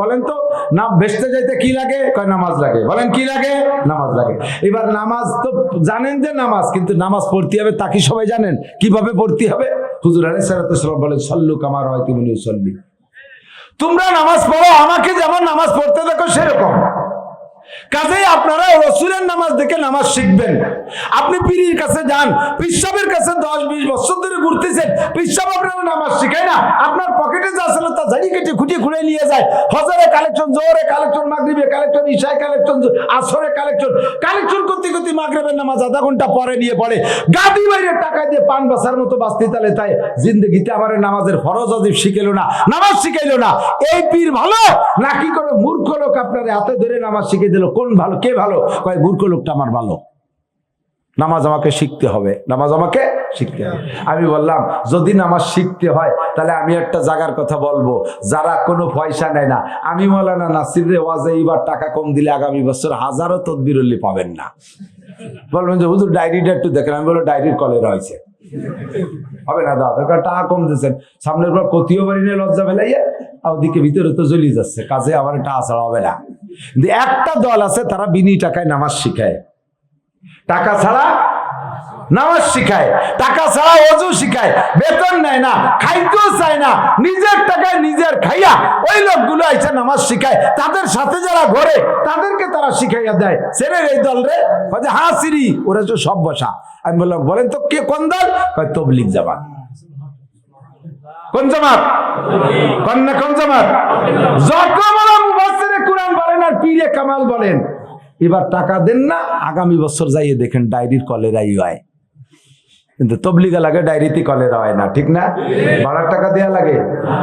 বলেন তো না বেসতে যাইতে কি লাগে? কয় নামাজ লাগে। বলেন কি লাগে? নামাজ লাগে। এবার নামাজ তো জানেন যে নামাজ, কিন্তু নামাজ পড়তে হবে তা কি সবাই জানেন? কীভাবে পড়তে হবে? হুজুর আলী সালাম বলেন, সল্লু কামার হয় তুমি সল্লি তোমরা নামাজ পড়ো, আমাকে যেমন নামাজ পড়তে দেখো সেরকম। কাজেই আপনারা রসুলের নামাজ দেখে নামাজ শিখবেন। আপনি পীরির কাছে যান পিসাবের কাছে দশ বিশ বছর ধরে ঘুরতেছেন পিসাব আপনার নামাজ শিখায় না, আপনার পকেটে যা ছিল তা ঝাড়ি কেটে খুঁটিয়ে খুঁড়ে নিয়ে যায়। হজরে কালেকশন, জোহরে কালেকশন, মাগরিবে কালেকশন, ইশায় কালেকশন, আসরে কালেকশন কালেকশন করতে করতে মাগরিবের নামাজ আধা ঘণ্টা পরে নিয়ে পড়ে। গাদি বাইরে টাকা দিয়ে পান বাসার মতো বাঁচতে তালে তাই জিন্দগিতে আমার নামাজের ফরজ অজিব শিখেলো না, নামাজ শিখাইলো না। এই পীর ভালো? নাকি কোনো মূর্খ লোক আপনার হাতে ধরে নামাজ শিখে দিল? কোন ভালো? কে ভালো? কয়, মূর্খ লোকটা আমার ভালো। নামাজ আমাকে শিখতে হবে। নামাজ আমাকে শিখতে হবে। আমি বললাম, যদি নামাজ শিখতে হয়, তাহলে আমি একটা জায়গার কথা বলব। যারা কোনো পয়সা নেয় না। আমি মৌলানা নাসির রে ওয়াজে এইবার টাকা কম দিলে আগামী বছর হাজারো তদবিরল্লি পাবেন না। বলবেন যে, হুজুর, ডায়েরিটা একটু দেখেন। আমি বলব ডায়েরির কলে রয়েছে। হবে না দাদা, টাকা কম দিয়েছেন। সামনের পর কতিও বাড়ি নিয়ে লজ্জা ফেলাইয়া ওদিকে ভিতরে তো জ্বলি যাচ্ছে, কাজে আমার টাকা ছাড়া হবে না। একটা দল আছে, তারা বিনি টাকায় নামাজ শিখায়। টাকা ছাড়া নামাজ শিখায়, টাকা ছাড়া অজু শিখায়, বেতন নেয় না খাইতেও চায় না, নিজের টাকায় নিজের খাইয়া ওই লোকগুলো আইসে নামাজ শিখায়। তাদের সাথে যারা ঘরে, তাদেরকে তারা শিখাইয়া দেয়। ছেলের এই দল রে হ্যাঁ সিরি, ওরা তো সব বসা। আমি বললাম, বলেন তো, কে কোন দল? তবলিক জামাত। কোন জামাত? কন্যা কোন জামাত? বড় মুফাসসিরে কোরআন বলেন আর পীরে কামাল বলেন, এবার টাকা দেন না, আগামী বছর যাইয়ে দেখেন ডায়েরির কলেরাই হয়। কিন্তু তবলিগা লাগে, ডায়েরিতে কলেরা হয় না, ঠিক না? ভাড়ার টাকা দেওয়া লাগে।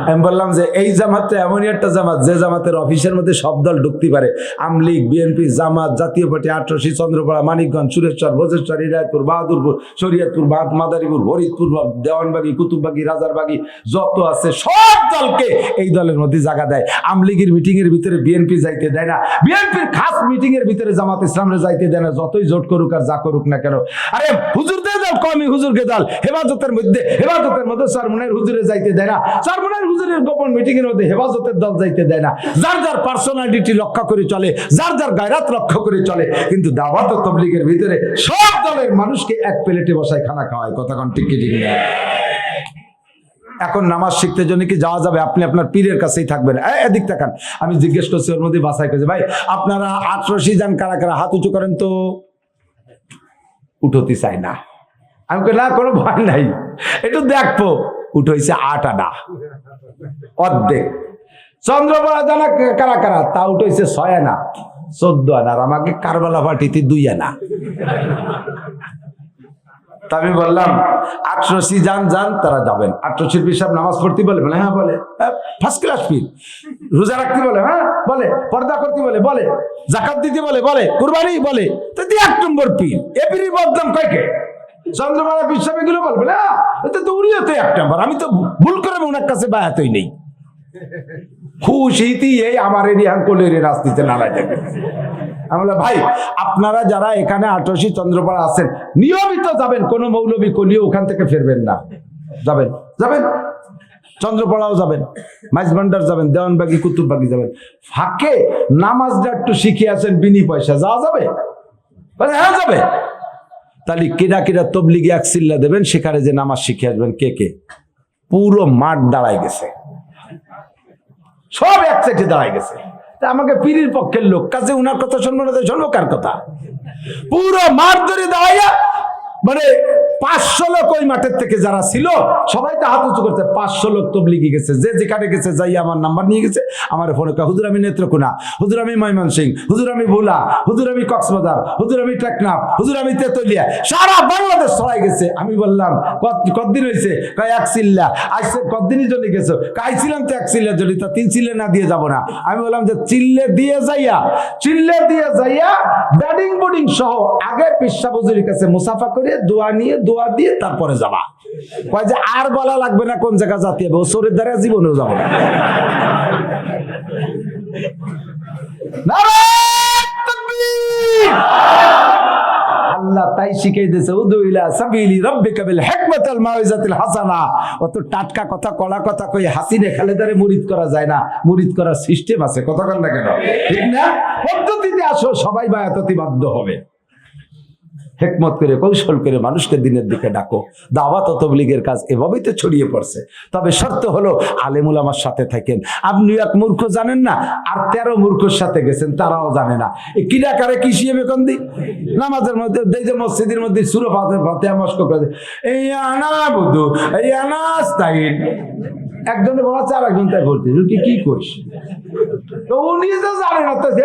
আমি বললাম যে, এই জামাতে এমনই একটা জামাত, যে জামাতের অফিসের মধ্যে সব দল ঢুকতে পারে। আমলিগ, বিএনপি, জামাত, জাতীয় পার্টি আটরশি চন্দ্রপাড়া, মানিকগঞ্জ, সুরেশ্বর, ভোজেশ্বর হিরায়তপুর বাহাদুরপুর, শরীয়তপুর বাদ মাদারীপুর, ফরিদপুর, দেওয়ানবাগি, কুতুববাগি, রাজারবাগি, যত আছে সব দলকে এই দলের মধ্যে জায়গা দেয়। আমলিগের মিটিং এর ভিতরে বিএনপি যাইতে দেয় না। বিএনপির খাস মিটিং এর ভিতরে জামাত ইসলামের যাইতে দেয় না, যতই জোট করুক আর যা করুক না কেন। আরে হুজুরদের দল কমই হুজুরকে দল হেফাজতের মধ্যে হেফাজতের মধ্যে সরমনের হুজুরে যাইতে দেয় না। সরমনের হুজুরের গোপন মিটিং এর মধ্যে হেফাজতের দল যাইতে দেয় না। যার যার পার্সোনালিটি রক্ষা করে চলে, যার যার গায়রাত রক্ষা করে চলে, কিন্তু দাওয়াত তবলিগের ভিতরে সব দলের মানুষকে এক প্লেটে বসায় খানা খাওয়ায়। কথা কোন ঠিক কি ঠিক না? এখন নামাজ শিখতে জন্য কি যাওয়া যাবে? আপনি আপনার পীরের কাছেই থাকবেন। এদিক তাকান। আমি জিজ্ঞেস করছি ওর মধ্যে বাসায় করছি ভাই, আপনারা আটরশি যান, কারা কারা হাত উঁচু করেন তো? উঠোতে চাই না। আমি না, কোনো ভয় নাই। একটু দেখব। উঠেছে আট আনা। অর্ধেক। চন্দ্রপড়া জানা কারা কারা? তা উঠেছে ছয় আনা, চোদ্দ আনা। আর আমাকে কারবালা পার্টিতে দুই আনা। আমি বললাম আটশোশি যান যান, তারা যাবেন। আটশোশির পিসাব নামাজ পড়তে বলে বলে হ্যাঁ বলে। ফার্স্ট ক্লাস পীর রোজা রাখতে বলে? হ্যাঁ বলে। পর্দা করতে বলে? বলে। জাকাত দিতে বলে? বলে। কুরবানি? বলে। তো এক নম্বর পীর এ পীরই বদলাম কয়কে চন্দ্রমালা পিসাব এগুলো বলবে না তো তো উড়িয়ে তো এক নম্বর। আমি তো ভুল করে ওনার কাছে বায়াতই নেই। খুশিতেই এই আমার এরিয়ান কোলের রাস্তিতে নাড়াই যাবে আমি বললাম, ভাই আপনারা যারা এখানে আটরশি চন্দ্রপাড়া আছেন নিয়মিত যাবেন কোনো মৌলবী কলিও ওখান থেকে ফিরবেন না। যাবেন যাবেন। চন্দ্রপাড়াও যাবেন মাইজভান্ডার যাবেন দেওয়ানবাগি কুতুববাগি যাবেন। ফাঁকে নামাজটা একটু শিখে আছেন বিনি পয়সা যাওয়া যাবে? হ্যাঁ যাবে। তাহলে কেডা কেডা তবলিগে এক চিল্লা দেবেন, সেখানে যে নামাজ শিখে আসবেন, কে কে? পুরো মাঠ দাঁড়ায় গেছে। সব এক সাইডে দাঁড়ায় গেছে। আমাকে পীরের পক্ষের লোক, কাজে উনার কথা শুনব না শুনব কার কথা? পুরো মাঠ ধরে দাঁড়াইয়া মানে পাঁচশো লোক ওই মাঠের থেকে যারা ছিল, সবাই তো হাত উঁচু করছে। পাঁচশো লোক তবলিগি গেছে। যে যেখানে গেছে, যাই আমার নাম্বার নিয়ে গেছে, আমার ফোনে হুজুর আমি নেত্রকোনা, হুজুর আমি ময়মন সিং হুজুর আমি ভোলা, হুজুর আমি কক্সবাজার, হুজুর আমি টেকনাফ, হুজুর আমি তেতুলিয়া, সারা বাংলাদেশ ছড়াই গেছে। আমি বললাম কতদিন হয়েছে কয়, এক চিল্লা। আইসে, কতদিনই জন্য গেছো? কাইছিলাম তো এক চিল্লার জন্য তা তিন চিল্লে না দিয়ে যাব না। আমি বললাম যে, চিল্লে দিয়ে যাইয়া, চিল্লে দিয়ে যাইয়া ব্যাডিং বোর্ডিং সহ আগে পিসা বজুরির কাছে মুসাফা করে দোয়া নিয়ে দোয়া দিয়ে তারপরে যাবা। কয় যে আর বলা লাগবে না কোন জায়গা জাতি হবে? ও দ্বারা জীবনেও যাব না। আল্লাহ তাই শিখাই দিয়েছে উদুইলা সাবিলি হাসানা। অত টাটকা কথা, কড়া কথা কই হাসিনে খালেদারে মুরিদ করা যায় না। মুরিদ করার সিস্টেম আছে। কথা কন না কেন? ঠিক না? পদ্ধতিতে আসো, সবাই বায়াততি বাধ্য হবে। হেকমত করে, কৌশল করে মানুষকে দিনের দিকে ডাকো। দাওয়াত তবলিগের কাজ এভাবেই তো ছড়িয়ে পড়ছে। তবে শর্ত হলো, আলেমুল আমার সাথে থাকেন। আপনি এক মূর্খ জানেন না, আর তেরো মূর্খর সাথে গেছেন, তারাও জানে না। এই কিরাকারে কি শিয়ে কোন দি নামাজের মধ্যে, এই যে মসজিদের মধ্যে সুরো ফাতে মস্ক করে এই আনা বুধু, এই আনা স্তাইন একজনে বলাচ্ছে আর একজন তাই বলতে কি কইস? তো উনি তো জানে না তো সে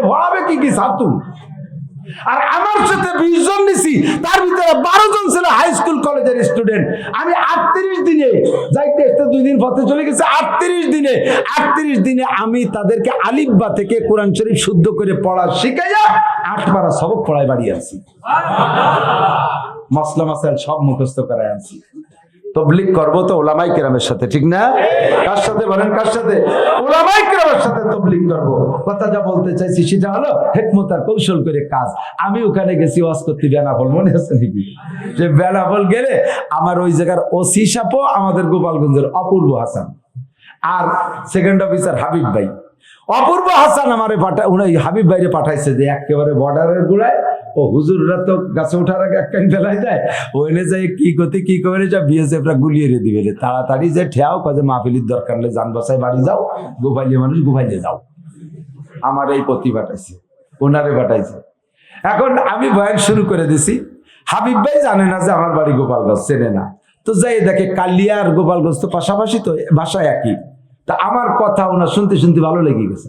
কি কি সাতু। আর আমার সাথে বিশ জন নিছি তার ভিতরে বারো জন ছিল হাই স্কুল কলেজের স্টুডেন্ট আমি আটত্রিশ দিনে যাইতে আসতে দুই দিন পথে চলে গেছে আটত্রিশ দিনে আটত্রিশ দিনে আমি তাদেরকে আলিব্বা থেকে কোরআন শরীফ শুদ্ধ করে পড়া শিখাইয়া আট পারা সবক পড়ায় বাড়ি আনছি। মসলা মাসাইল সব মুখস্থ করায় আনছি। তবলিক করব তো ওলামাই কেরামের সাথে, ঠিক না? কার সাথে বলেন, কার সাথে? ওলামাই কেরামের সাথে তবলিক করব। কথা যা বলতে চাইছি সেটা হলো হেকমত আর কৌশল করে কাজ। আমি ওখানে গেছি, ওয়াজ করতে বেনাফল মনে আছে নাকি? যে বেনাফল গেলে আমার ওই জায়গার ওসি সাপও আমাদের গোপালগঞ্জের অপূর্ব হাসান। আর সেকেন্ড অফিসার হাবিব ভাই। অপূর্ব হাসান আমারে পাঠা উনি হাবিব ভাইরে পাঠাইছে যে একেবারে বর্ডারের গুড়ায় ও হুজুররা তো গাছে ওঠার আগে এক কান ফেলাই দেয়। ওইনে যাই কি গতি, কি করে যা বিএসএফরা গুলিয়ে রে দিবে। তাড়াতাড়ি যে ঠেয়াও কাজে মাহফিলির দরকার নেই যান বাসায় বাড়ি যাও গোপাইলে মানুষ গোপাইলে যাও। আমার এই পতি পাঠাইছে, ওনারে পাঠাইছে। এখন আমি বয়ান শুরু করে দিছি। হাবিব ভাই জানে না যে আমার বাড়ি গোপালগঞ্জ, চেনে না। তো যাই দেখে কালিয়া আর গোপালগঞ্জ তো পাশাপাশি তো, ভাষা একই। তা আমার কথা ওনার শুনতে শুনতে ভালো লেগে গেছে।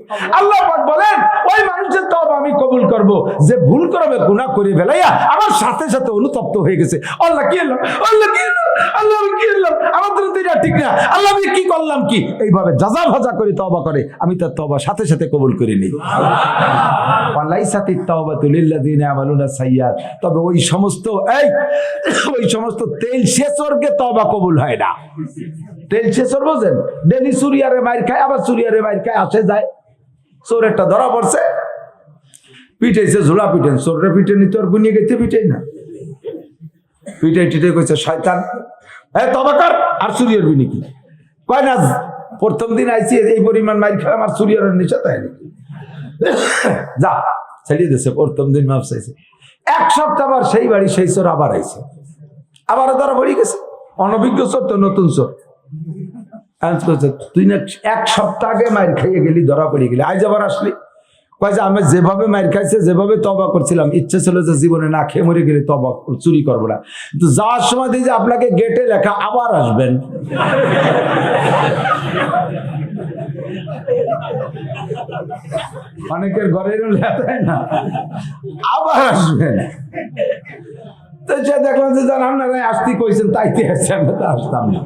আল্লাহ পাক বলেন, ওই মানুষের তওবা আমি কবুল করব। যে ভুল করবে, গুনাহ করে ফেলাইয়া আমার সাথে সাথে অনুতপ্ত হয়ে গেছে। আল্লাহ কি এলাম আল্লাহ কি এলাম আল্লাহ কি এলাম? আমার তো এটা ঠিক না। আল্লাহ আমি কি করলাম কি? এইভাবে যাজা ভাজা করে তওবা করে, আমি তার তওবা সাথে সাথে কবুল করে নিই। তবে ওই সমস্ত, এই, ওই সমস্ত তেল শেষরকে তওবা কবুল হয় না। তেল শেষর বোঝেন? ডেলি সুরিয়ারে মাইর খায়, আবার সুরিয়ারে মাইর খায়, আসে যায়। চোর একটা ধরা পড়ছে। পিটাইছে, ঝোলা পিটেন চোররে পিটে নিতে আর গুনিয়ে গেছে, পিটাই না। পিটাই টিটে কইছে, শয়তান। এ তবাকার আর সুরিয়ার বিনি কি কয় না, প্রথম দিন আইছি, এই পরিমাণ মাইর খায় আমার সুরিয়ারের নিচে তাই নাকি? যা, ছেড়ে দিয়েছে প্রথম দিন মাপ চাইছে। এক সপ্তাহ আবার সেই বাড়ি, সেই চোর আবার আইছে। আবার ধরা পড়ে গেছে। অনভিজ্ঞ চোর তো নতুন চোর। তুই না এক সপ্তাহ আগে মাইর খাইয়ে গেলি, ধরা পড়ে গেলি। আজ আবার আসলি? কয় যে, আমি যেভাবে মাইর খাইছে, যেভাবে তবা করছিলাম, ইচ্ছে ছিল যে জীবনে না খেয়ে মরে গেলে তবা চুরি করব না। কিন্তু যাওয়ার সময় দিয়ে যে আপনাকে গেটে লেখা, আবার আসবেন। অনেকের ঘরেরও লেখা না? আবার আসবেন। তো সে দেখলাম যে যারা আপনারা আসতে কইছেন, তাইতে আসছে তো আসতাম না।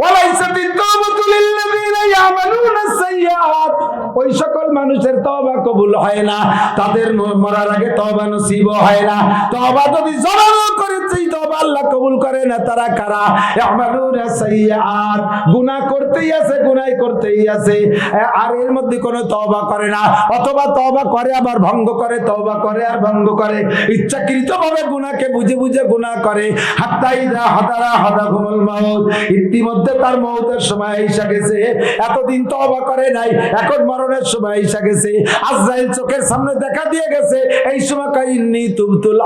وليست التوبة للذين يعملون السيئات. ওই সকল মানুষের তওবা কবুল হয় না। তাদের মরার আগে তওবা নসিব হয় না। তওবা যদি জমানো করে সেই তওবা আল্লাহ কবুল করে না, তারা কারা? ইয়ামালুনা সাইয়্যাত। গুনাহ করতেই আছে গুনাহ করতেই আছে। আর এর মধ্যে কোনো তওবা করে না। অথবা তওবা করে আবার ভঙ্গ করে, তওবা করে আর ভঙ্গ করে। ইচ্ছাকৃতভাবে গুনাহকে বুঝে বুঝে গুনাহ করে। হাত্তা ইদা হাদারা হাদাহুমুল মাউত। ইতিমধ্যে তার মৌতের সময় এসে গেছে। এতদিন তওবা করে নাই। এখন মরণের সময় এসে গেছে, আজরাইল চোখের সামনে দেখা দিয়ে গেছে, এই সময় কাইন্নি তুবতুল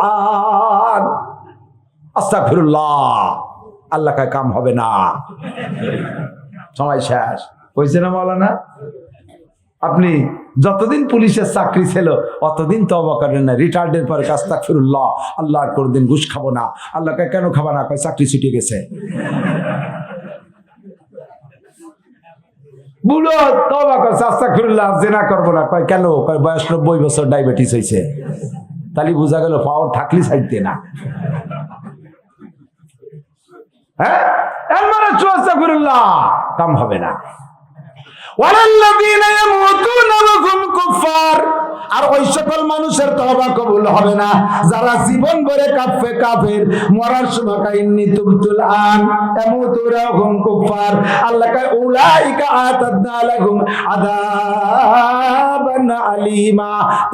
আস্তাগফিরুল্লাহ, আল্লাহ কায়, কাম হবে না। সময় শেষ। কইছে না মাওলানা? আপনি যতদিন পুলিশের চাকরি ছিল, অতদিন তবা করেন না রিটায়ার্ডের পরে কাজ তাক ফিরুল্লাহ আল্লাহ আর কোনোদিন ঘুষ খাব না। আল্লাহকে কেন খাব না? চাকরি ছুটে গেছে। বুলো তবা কয় চাস্তা খুললাম জেনা করব না। কয়, কেন? কয়, বয়স নব্বই বছর ডায়াবেটিস হয়েছে তাহলে বোঝা গেল পাওয়ার থাকলি সাইতে না। হ্যাঁ? কাম হবে না। আর ওই সকল মানুষের তওবা কবুল হবে না। যারা জীবন ভরে মরার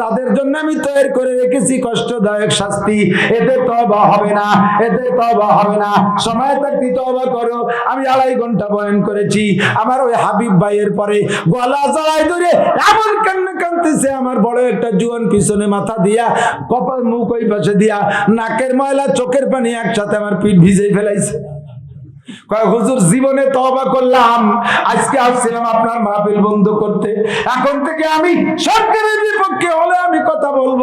তাদের জন্য আমি তৈরি করে রেখেছি কষ্টদায়ক শাস্তি। এতে তওবা হবে না, এতে তওবা হবে না। সময় থাকতে তওবা করো। আমি আড়াই ঘণ্টা বয়ান করেছি। আমার ওই হাবিব ভাইয়ের পরে গলা জড়াই ধরে এমন কান্না কান্দতেছে আমার বড় একটা জুয়ান পিছনে মাথা দিয়া, কপাল মুখ ওই পাশে দিয়া, নাকের ময়লা চোখের পানি একসাথে আমার পিঠ ভিজে ফেলাইছে। হুজুর, জীবনে তওবা করলাম। আজকে আসছিলাম আপনার মাহফিল বন্ধ করতে। এখন থেকে আমি সরকারের বিপক্ষে হলে আমি কথা বলব।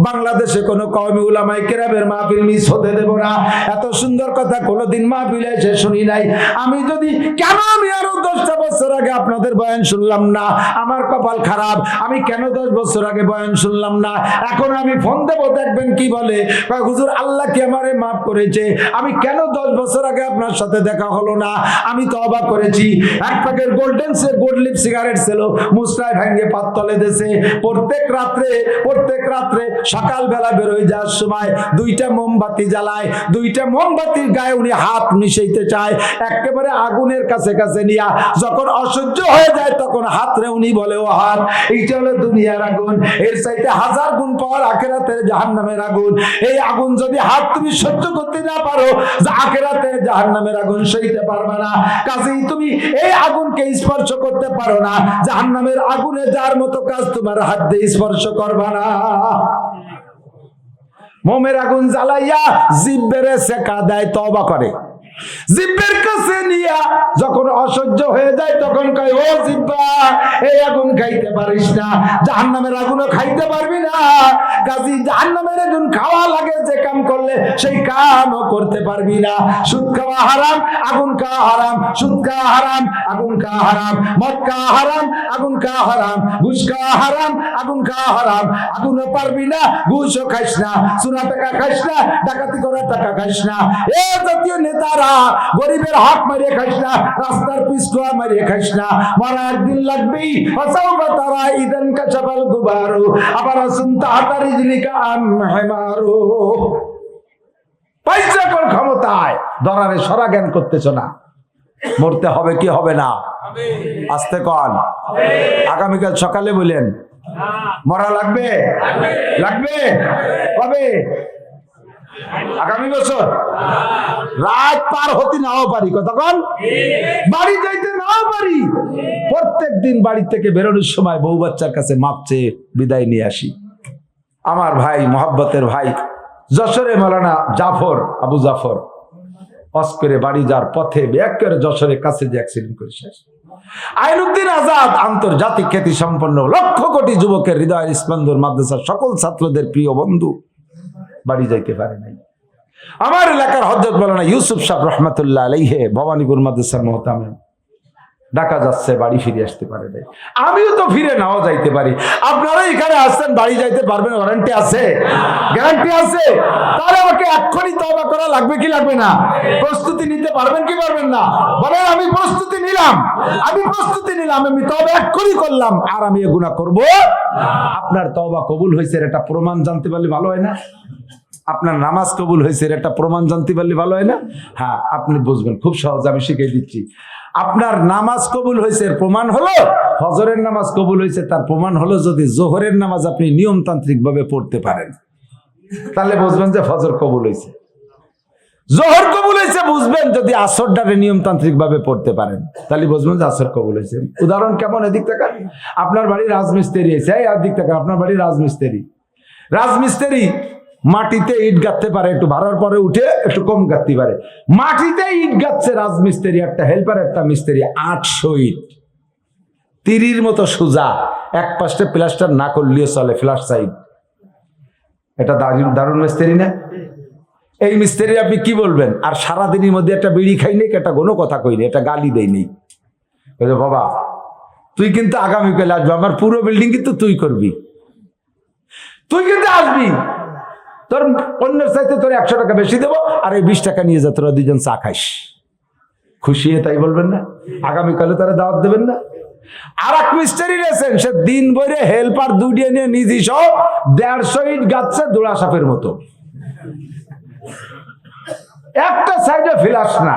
বাংলাদেশে কোনো কওমি উলামায়ে কেরামের মাহফিল মিস হতে দেব না। এত সুন্দর কথা কোনোদিন মাহফিলে এসে শুনি নাই। আমি যদি, কেন আমি আরও দশটা বছর আগে আপনাদের বয়ান শুনলাম না? আমার কপাল খারাপ। আমি কেন দশ বছর আগে বয়ান শুনলাম না? এখন আমি ফোন দেবো, দেখবেন কি বলে। হুজুর, আল্লাহ কি আমারে মাফ করেছে? আমি কেন দশ বছর আগে আপনার সাথে দেখা হলো না। আমি তো অবাক করেছি। এক প্যাকেট গোল্ডেন সে গোল্ড লিপ সিগারেট ছিল। মুস্টায় ভেঙে পাততলে দেশে প্রত্যেক রাত্রে প্রত্যেক রাত্রে সকালবেলা বেরোয় যাওয়ার সময় দুইটা মোমবাতি জ্বালায়। দুইটা মোমবাতির গায়ে উনি হাত মিশাইতে চায়। একেবারে আগুনের কাছে কাছে নিয়া যখন অসহ্য হয়ে যায় তখন হাতরে উনি বলে, ও হাত, এইটা হলো দুনিয়ার আগুন। এর চাইতে হাজার গুণ পাওয়ার আখেরাতের জাহান্নামের আগুন। এই আগুন যদি হাত তুমি সহ্য করতে না পারো, আখেরাতের জাহান্নামের আগুন সইতে পারবে না। কাজেই তুমি এই আগুনকে স্পর্শ করতে পারো না। জাহান্নামের আগুনে যার মতো কাজ তোমার হাত দিয়ে স্পর্শ করবে না। মোমের আগুন জ্বালাইয়া জিব্বেরে সেকা দেয় তবা করে। জিব্বের কাছে নিয়া যখন অসহ্য হয়ে যায়, তখন কয়, ও জিব্বা, এই আগুন খাইতে পারিস না। জাহান্নামের আগুনও খাইতে পারবি না। কাজী, জাহান্নামের আগুন খাওয়া লাগে, যে কাম করলে সেই কামও করতে পারবি না। সুদ খাওয়া হারাম, আগুন খাওয়া হারাম, সুদ খাওয়া হারাম, আগুন খাওয়া হারাম, মদ খাওয়া হারাম, আগুন খাওয়া হারাম, ঘুষ খাওয়া হারাম, আগুন খাওয়া হারাম। আগুনও পারবি না, ঘুষও খাইস না সোনা টাকা খাইস না, ডাকাতি করার টাকা খাইস না। এ জাতীয় নেতারা গরিবের হাত মারিয়ে খাইস না, রাস্তার পিছুয়া মারিয়ে খাইস না। মারা একদিন লাগবেই। তারা ইদান কাছাবাল গুবারো। আবার আসুন তাহাতারি জিনিকা আম হেমারো। পয়সা ক্ষমতায়? দরারে সরা জ্ঞান করতেছ না। মরতে হবে কি হবে না? আসতে কন। আগামীকাল সকালে বলেন। মরা লাগবে? লাগবে? কবে আগামী বছর রাত পার হতে নাও পারি। কতক্ষণ বাড়ি যাইতে নাও পারি। প্রত্যেক দিন বাড়ি থেকে বেরোনোর সময় বউ বাচ্চার কাছে মাপ চেয়ে বিদায় নিয়ে আসি। আমার ভাই, মোহাব্বতের ভাই, যশোরে মালানা জাফর, আবু জাফর অস্করে বাড়ি যার পথে একেবারে যশোরের কাছে যে অ্যাক্সিডেন্ট করে শেষ। আইনুদ্দিন আজাদ আন্তর্জাতিক খ্যাতি সম্পন্ন লক্ষ কোটি যুবকের হৃদয়ের স্পন্দন মাদ্রাসার সকল ছাত্রদের প্রিয় বন্ধু। বাড়ি যাইতে পারে নাই। আমার এলাকার হজরত মালানা ইউসুফ সাহ রহমতুল্লাহ আলাইহে ভবানীপুর মাদ্রাসার মহতামে ডাকা যাচ্ছে, বাড়ি ফিরে আসতে পারে নাই। আমিও তো ফিরে নাও যাইতে পারি। আপনারা এখানে আসছেন, বাড়ি যাইতে পারবেন ওয়ারেন্টি আছে। গ্যারান্টি আছে। তাহলে আমাকে এক্ষুনি তবা করা লাগবে কি লাগবে না? প্রস্তুতি নিতে পারবেন কি পারবেন না? বলেন, আমি প্রস্তুতি নিলাম। আমি প্রস্তুতি নিলাম, আমি তবে এক্ষুনি করলাম। আর আমি এ গুণা করব আপনার তবা কবুল হয়েছে এটা প্রমাণ জানতে পারলে ভালো হয় না? আপনার নামাজ কবুল হয়েছে, এর একটা প্রমাণ জানতে পারলে ভালো হয় না? হ্যাঁ আপনি বুঝবেন, খুব সহজ, আমি শিখিয়ে দিচ্ছি। আপনার নামাজ কবুল হয়েছে প্রমাণ হলো হজরের নামাজ কবুল হয়েছে, তার প্রমাণ হলো যদি জোহরের নামাজ আপনি নিয়মতান্ত্রিক ভাবে পড়তে পারেন। তাহলে বুঝবেন যে ফজর কবুল হয়েছে। জোহর কবুল হয়েছে, বুঝবেন যদি আসরটারে নিয়মতান্ত্রিক ভাবে পড়তে পারেন। তাহলে বুঝবেন যে আসর কবুল হয়েছে। উদাহরণ কেমন, এদিক থেকে আপনার বাড়ি রাজমিস্ত্রি আছে এই দিক থেকে আপনার বাড়ি রাজমিস্ত্রি। রাজমিস্ত্রি মাটিতে ইট গাঁথতে পারে একটু ভাড়ার পরে উঠে একটু কম গাঁথতে পারে। মাটিতে ইট গাচ্ছে রাজমিস্ত্রি একটা হেল্পার একটা মিস্ত্রি আটশো ইট। তিরির মতো সোজা এক পাশে প্লাস্টার না করলেও চলে ফ্লাশ সাইড। এটা দারুণ দারুণ মিস্ত্রি না? এই মিস্ত্রি আপনি কি বলবেন? আর সারা দিনের মধ্যে একটা বিড়ি খাই নেই একটা কোনো কথা কই নেই একটা গালি দেই নেই বলছে, বাবা তুই কিন্তু আগামীকাল আসবি আমার পুরো বিল্ডিং কিন্তু তুই করবি। তুই কিন্তু আসবি। তোর অন্যের চাইতে তোর একশো টাকা বেশি দেবো, আর এই বিশ টাকা নিয়ে যা, তোরা দুজন চা খাইস। খুশি হয়ে তাই বলবেন না? আগামীকালে তারা দাওয়াত দেবেন না? আর এক মিস্টারি রয়েছেন, সে দিন বইরে হেল্পার দুটিয়ে নিয়ে নিজে সহ দেড়শো ইট গাচ্ছে দোড়া সাপের মতো। একটা সাইডে ফিলাস না।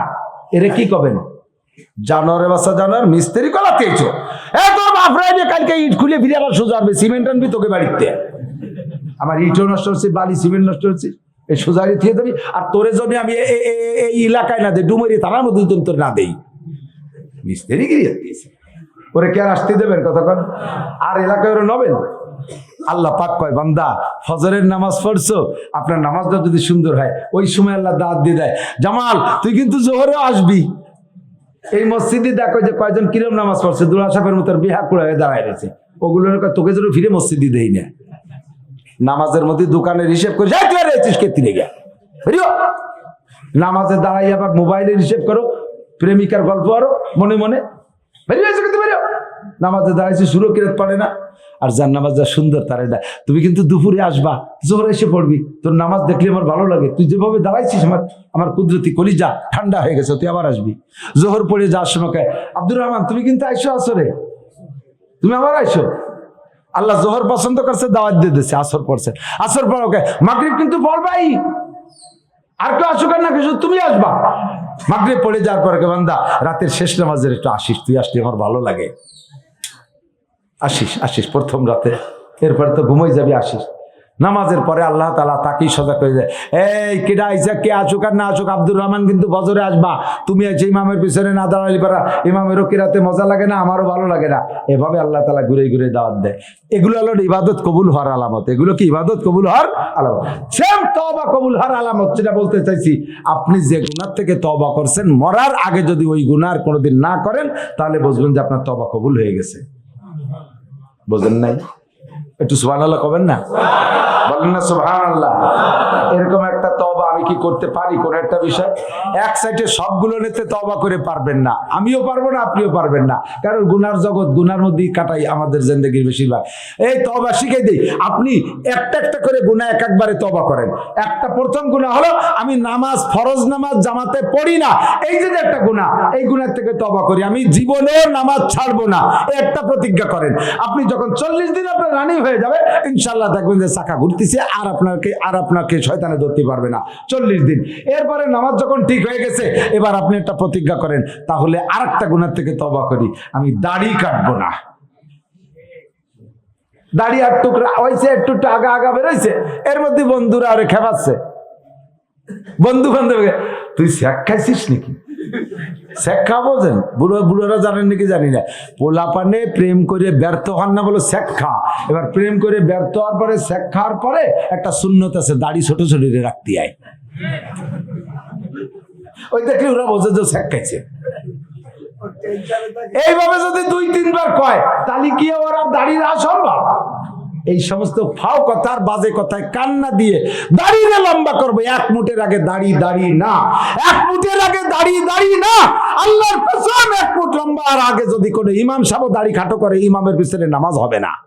এরে কি কবেন? জানোয়ারের বাসা জানোয়ার মিস্ত্রি কলা তেছো এ তোর বাপরা যে কালকে ইট খুলে ফিরে আবার সোজা আসবে, সিমেন্ট আনবি তোকে বাড়িতে। আমার ইটও নষ্ট হচ্ছে, বালি সিমেন্ট নষ্ট হচ্ছে এই সোজারি থিয়ে দেবি। আর তোরে জমি আমি এই এলাকায় না দেই, ডুমরি তারার মধ্যে যদি তোর না দেই। মিস্ত্রি দিয়েছে ওরে কে আসতে দেবেন কতক্ষণ? আর এলাকায় ওরা নবেন? আল্লাহ পাক কয়, বান্দা, ফজরের নামাজ পড়ছো, আপনার নামাজটা যদি সুন্দর হয়, ওই সময় আল্লাহ দাঁত দিয়ে দেয়। জামাল, তুই কিন্তু জোহরেও আসবি। এই মসজিদে দেখো যে কয়জন কিরম নামাজ পড়ছে দুলা সাপের মতো বিহা কুড়া হয়ে দাঁড়ায় রয়েছে। ওগুলোর তোকে যেন ফিরে মসজিদে দেই না। নামাজের মধ্যে দোকানের হিসেব করে, যাই তুই আর এসেছিস কে তিনে গিয়া? নামাজে দাঁড়াই আবার মোবাইলের হিসেব করো, প্রেমিকার গল্প আরও, মনে মনে। নামাজে দাঁড়াইছি সুরো কিরত পারে না। আর যার নামাজ যা সুন্দর, তার এটা তুমি কিন্তু দুপুরে আসবা, জোহর এসে পড়বি। তোর নামাজ দেখলে আমার ভালো লাগে। তুই যেভাবে দাঁড়াইছিস, আমার আমার কুদরতি কলি যা ঠান্ডা হয়ে গেছে, তুই আবার আসবি। জোহর পড়ে যাওয়ার সময় আব্দুর রহমান, তুমি কিন্তু আইসো আসরে? তুমি আবার আইসো? আল্লাহ জোহর পছন্দ করছে, দাওয়াত দিয়ে দিচ্ছে আসর পড়ছে। আসর পর ওকে, মাগরীব কিন্তু পড়বাই আর কেউ আসুক না কিছু তুমি আসবা। মাগরীব পড়ে যাওয়ার পর কে বান্দা, রাতের শেষ নামাজের একটু আসিস তুই আসলে, আমার ভালো লাগে। আসিস আসিস প্রথম রাতে। এরপরে তো ঘুমাই যাবি আসিস নামাজের পরে আল্লাহ তালা তাকেই সজা করে দেয়। এই কেডা আইসা কে আসুক আর না আসুক, আব্দুর রহমান কিন্তু বজরে আসবা। তুমি আছে ইমামের পিছনে না দাঁড়ালি পারা, ইমামেরও কিরাতে মজা লাগে না, আমারও ভালো লাগে না। এভাবে আল্লাহ তালা ঘুরে ঘুরে দাওয়াত দেয়। এগুলো হলো ইবাদত কবুল হওয়ার আলামত। এগুলো কি ইবাদত কবুল হওয়ার আলামত? সেম তবা কবুল হওয়ার আলামত যেটা বলতে চাইছি, আপনি যে গুনার থেকে তবা করছেন, মরার আগে যদি ওই গুনার কোনোদিন না করেন, তাহলে বুঝবেন যে আপনার তবা কবুল হয়ে গেছে। বোঝেন নাই? একটু সুহান আল্লাহ কবেন না? বলেন না সুহান আল্লাহ এরকম একটা তবা আমি কি করতে পারি? কোন একটা বিষয়। এক সাইডে সবগুলো নিতে তবা করে পারবেন না। আমিও পারব না, আপনিও পারবেন না। কারণ গুনার জগৎ গুনার মধ্যেই কাটাই আমাদের জিন্দগির বেশিরভাগ। এই তবা শিখে দিই। আপনি একটা একটা করে গুণা এক একবারে তবা করেন। একটা প্রথম গুণা হলো, আমি নামাজ, ফরজ নামাজ জামাতে পড়ি না। এই যে একটা গুণা এই গুণার থেকে তবা করি। আমি জীবনেও নামাজ ছাড়বো না। একটা প্রতিজ্ঞা করেন। আপনি যখন চল্লিশ দিন আপনার রানিং হয়ে যাবে ইনশাল্লাহ দেখবেন যে চাকা ঘুরতেছে, আর আপনাকে আর আপনাকে শয়তানে ধরতে পারবে না। চল্লিশ দিন। এরপরে নামাজ যখন ঠিক হয়ে গেছে, এবার আপনি একটা প্রতিজ্ঞা করেন, তাহলে আর একটা গুণার থেকে তবা করি। আমি দাড়ি কাটবো না। দাড়ি আর টুকরা হয়েছে একটু আগা আগা বেরোইছে। এর মধ্যে বন্ধুরা আরে খেপাচ্ছে। বন্ধু বান্ধব, তুই শেখ খাইছিস নাকি? শেখ খাব যেন বুড়ো বুড়োরা জানেন নাকি জানি না। পোলা পানে প্রেম করে ব্যর্থ হন না বলো শেখ খা। এবার প্রেম করে ব্যর্থ হওয়ার পরে শেখ খাওয়ার পরে একটা শূন্যতা আছে, দাড়ি ছোট ছোট রাখতে আয়। ওই দেখলে ওরা বোঝে যে শেখ খাইছে? এইভাবে যদি দুই, তিনবার কয়, তাহলে কি ওরা দাঁড়িয়ে সম্ভব? এই সমস্ত ফাও কথার বাজে কথায় কান্না দিয়ে দাঁড়িয়ে লম্বা করব। এক মুটের আগে দাড়ি দাড়ি না। এক মুটের আগে দাড়ি দাড়ি না। আল্লাহর কসম, এক মুট লম্বা। আর আগে যদি কোনো ইমাম সাহেব দাড়ি খাটো করে, ইমামের পিছনে নামাজ হবে না।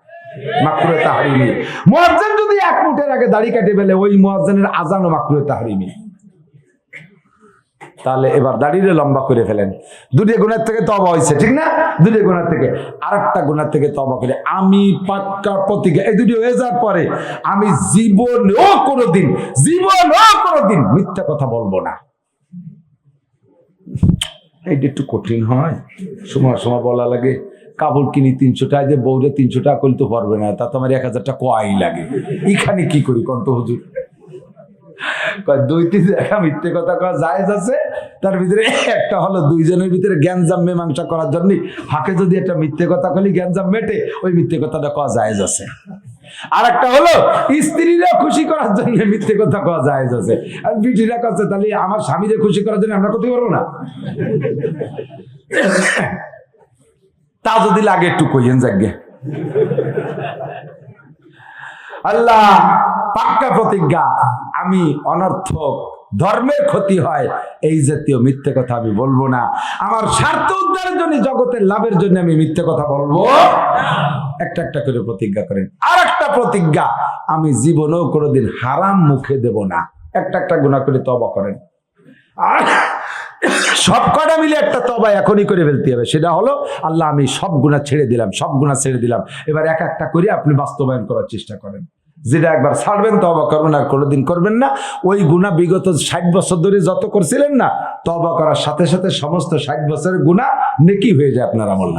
মাকরুয়ে তাহরিমি। মুয়াজ্জিন যদি এক মুটের আগে দাড়ি কাটে ফেলে, ওই মুয়াজ্জিনের আজানও মাকরুয়ে তাহরিমি। তাহলে এবার দাঁড়িয়ে লম্বা করে ফেলেন। দুটি গুণের থেকে তবা হয়েছে, ঠিক না? দুটি গুণের থেকে। আর একটা গুণের থেকে তবা করে। আমি পাক্কা প্রতিজ্ঞা এই দুটি হয়ে যাওয়ার পরে আমি জীবনেও কোনোদিন জীবনেও কোনোদিন মিথ্যা কথা বলব না। এইটা একটু কঠিন হয়। সময় সময় বলা লাগে। কাপড় কিনি তিনশো টাকা দিয়ে বউরে তিনশো টাকা করতে পারবে না, তা তোমার এক হাজার টাকা কয়াই লাগে। এখানে কি করি কন্ত হুজুর? দুই তিন জায়গা মিথ্যে কথা কওয়া জায়েজ আছে, তার ভিতরে একটা হলো দুইজনের ভিতরে জ্ঞানজাম মীমাংসা করার জন্য ফাঁকে যদি একটা মিথ্যে কথা কলি জ্ঞানজাম মেটে, ওই মিথ্যে কথাটা কওয়া জায়েজ আছে। আর একটা হলো, স্ত্রীরা খুশি করার জন্য মিথ্যে কথা কওয়া জায়েজ আছে। আর বিটিরা কাছে তাহলে আমার স্বামীদের খুশি করার জন্য আমরা করতে পারব না? তা যদি লাগে একটু কইয়েন যাগে আল্লাহ পাক্কা প্রতিজ্ঞা, আমি অনর্থক, ধর্মের ক্ষতি হয়, এই জাতীয় মিথ্যে কথা আমি বলব না। আমার স্বার্থ উদ্ধারের জন্য, জগতের লাভের জন্য আমি মিথ্যে কথা বলব। একটা একটা করে প্রতিজ্ঞা করেন। আর একটা প্রতিজ্ঞা, আমি জীবনেও কোনোদিন হারাম মুখে দেব না। একটা একটা গুণা করে তবা করেন। আর সব কটা মিলে একটা তবা এখনই করে ফেলতে হবে। সেটা হলো, আল্লাহ আমি সব গুণা ছেড়ে দিলাম, সব গুণা ছেড়ে দিলাম। এবার এক একটা করে আপনি বাস্তবায়ন করার চেষ্টা করেন। যেটা একবার ছাড়বেন, তবা করবেন আর কোনোদিন করবেন না। ওই গুণা বিগত ষাট বছর ধরে যত করছিলেন না, তবা করার সাথে সাথে সমস্ত ষাট বছরের গুণা নেকি হয়ে যায় আপনার আমল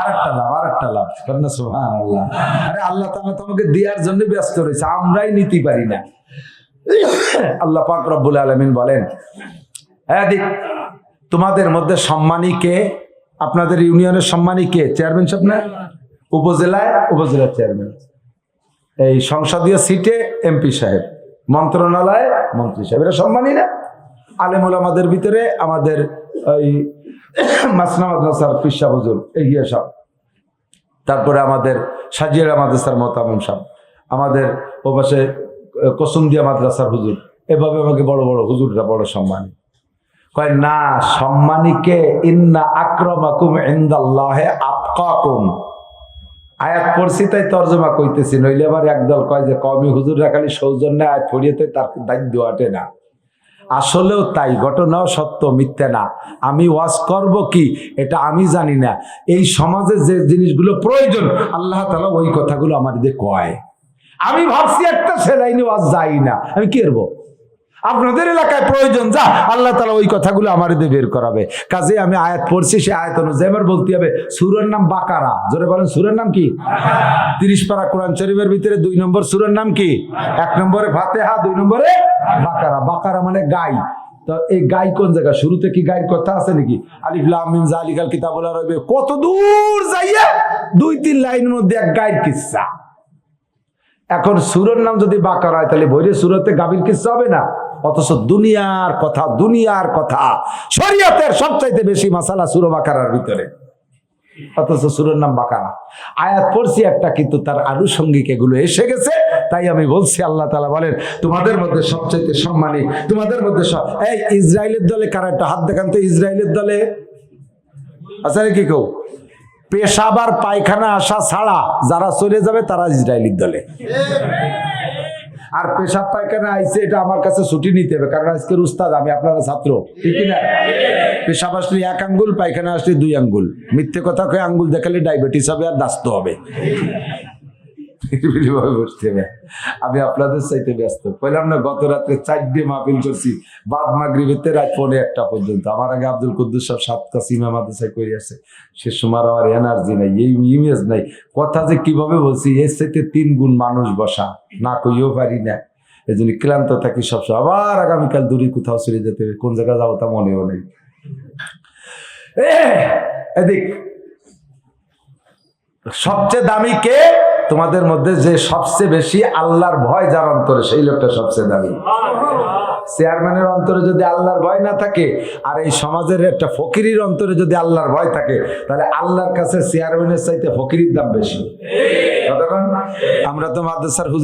আর একটা লাভ আর একটা লাভ আল্লাহ আরে আল্লাহ তাআলা তোমাকে দেওয়ার জন্য ব্যস্ত রয়েছে, আমরাই নিতে পারি না। আল্লাহ পাক রব্বুল আলামিন বলেন তোমাদের মধ্যে সম্মানী কে? আপনাদের ইউনিয়নের সম্মানী কে? চেয়ারম্যান সাহেব না? উপজেলায়, উপজেলার চেয়ারম্যান। এই সংসদীয় সিটে এমপি সাহেব, মন্ত্রণালয়ে মন্ত্রী সাহেব। এরা সম্মানী না? আলেমুল আমাদের ভিতরে, আমাদের ওই মাসনা মাদ্রাসার পিসা হুজুর, এগিয়ে সব। তারপরে আমাদের সাজিয়ারা মাদ্রাসার মতামম সাহেব, আমাদের ও পাশে কসুমদিয়া মাদ্রাসার হুজুর। এভাবে আমাকে বড় বড় হুজুররা বড় সম্মানী। কয়, না, সম্মানীকে ইন্না আক্রমাকুম ইন্দাল্লাহে আতকাকুম। আয়াত পড়ছি, তাই তর্জমা কইতেছি, নইলে আবার একদল কয় যে কমি হুজুররা খালি সৌজন্যে আয়াত পড়িয়েতে তার দায়িত্ব আটে না। আসলেও তাই, ঘটনাও সত্য, মিথ্যে না। আমি ওয়াজ করব কি, এটা আমি জানি না। এই সমাজে যে জিনিসগুলো প্রয়োজন, আল্লাহ তালা ওই কথাগুলো আমার দিয়ে কয়। আমি ভাবছি একটা সেলাইনি, ওয়াজ যাই না। আমি কি করব? আপনাদের এলাকায় প্রয়োজন, যা আল্লাহ তালা ওই কথাগুলো আমার বের করাবে। কাজে আমি আয়াত পড়ছি সে আয়াত অনুযায়ী আমার বলতে হবে, সুরের নাম বাকারা। জোরে বলেন, সুরের নাম কি? তিরিশ পারা কোরআন শরীফের ভিতরে দুই নম্বর সুরের নাম কি? এক নম্বরে ফাতেহা, দুই নম্বরে বাকারা। বাকারা মানে গাই। তো এই গাই কোন জায়গা? শুরুতে কি গায়ের কথা আছে নাকি? আলিফ, লাম, মিম জালিকাল কিতাবুল্লাহ রবে কত দূর যাইয়া দুই, তিন লাইনের মধ্যে এক গায়ের কিচ্ছা এখন সুরের নাম যদি বাকার হয়, তাহলে বইরে সুরতে গাভীর কিচ্ছা হবে না? অথচ দুনিয়ার কথা দুনিয়ার কথা। শরীয়তের সবচাইতে বেশি মাসালা সুর বাকারার ভিতরে। অথচ সুরের নাম বাকারা। আয়াত পড়ছি একটা, কিন্তু তার আনুষঙ্গিক এগুলো এসে গেছে। তাই আমি বলছি, আল্লাহ তালা বলেন, তোমাদের মধ্যে সবচাইতে সম্মানী, তোমাদের মধ্যে সব এই ইসরায়েলের দলে কারা একটা হাত দেখান তো ইসরায়েলের দলে। আচ্ছা কি কেউ? পেশাবার পায়খানা আসা ছাড়া যারা চলে যাবে, তারা ইসরায়েলির দলে। আর পেশাব পায়খানা আইছে এটা আমার কাছে ছুটি নিতে হবে, কারণ আজকের উস্তাদ, আমি আপনারা ছাত্র। ঠিক না পেশাব আসলে এক আঙ্গুল, পায়খানা আসলে দুই আঙ্গুল। মিথ্যে কথা কয়ে আঙ্গুল দেখালে ডায়াবেটিস হবে আর দাস্ত হবে। আমি আপনাদের চাইতে ব্যস্ত। কইলাম না, গত রাত্রে চার দিয়ে মাহফিল করছি। বাদ মাগরিবেতে রাত পৌনে একটা পর্যন্ত। আমার আগে আব্দুল কুদ্দুস সব সাতটা সিমা মাদ্রাসায় করে আসে সে সময় আমার এনার্জি নাই, এই ইমেজ নাই। কথা যে কীভাবে বলছি, এর চাইতে তিন গুণ মানুষ বসা। না কইও পারি না। এই জন্য ক্লান্ত থাকি সবসময়। আবার আগামীকাল দূরে কোথাও চলে যেতে হবে। কোন জায়গায় যাব তা মনেও নেই। এদিক। সবচেয়ে দামি কে? তোমাদের মধ্যে যে সবচেয়ে বেশি আল্লাহর ভয় যার অন্তরে, সেই লোকটা সবচেয়ে দামি। চেয়ারম্যানের অন্তরে যদি আল্লাহর ভয় না থাকে, আর এই সমাজের একটা ফকিরির অন্তরে যদি আল্লাহর ভয় থাকে, তাহলে আল্লাহর কাছে চেয়ারম্যানের চাইতে ফকিরির দাম বেশি। আমরা তো মাদ্রাসার হুজুর